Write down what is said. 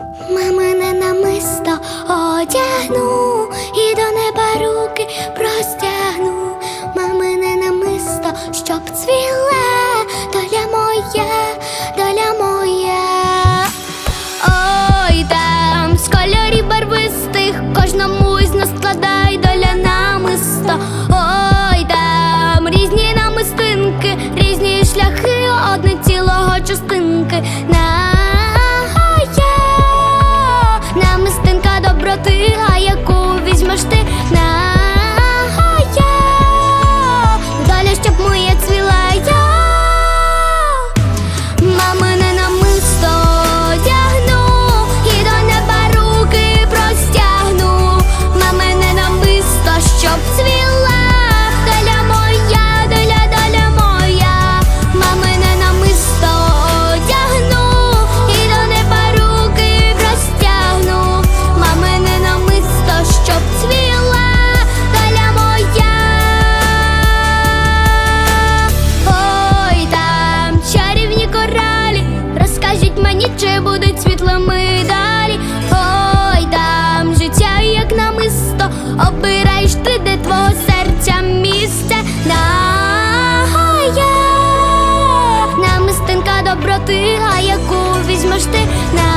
Мамине намисто одягну і до неба руки простягну. Мамине намисто, щоб цвіле, доля моя, доля моя. Ой, там з кольорів барвистих кожному із нас складай доля намисто. Ой, там різні намистинки, різні шляхи, одне цілого частинки. Намистинка а яку візьмеш ти на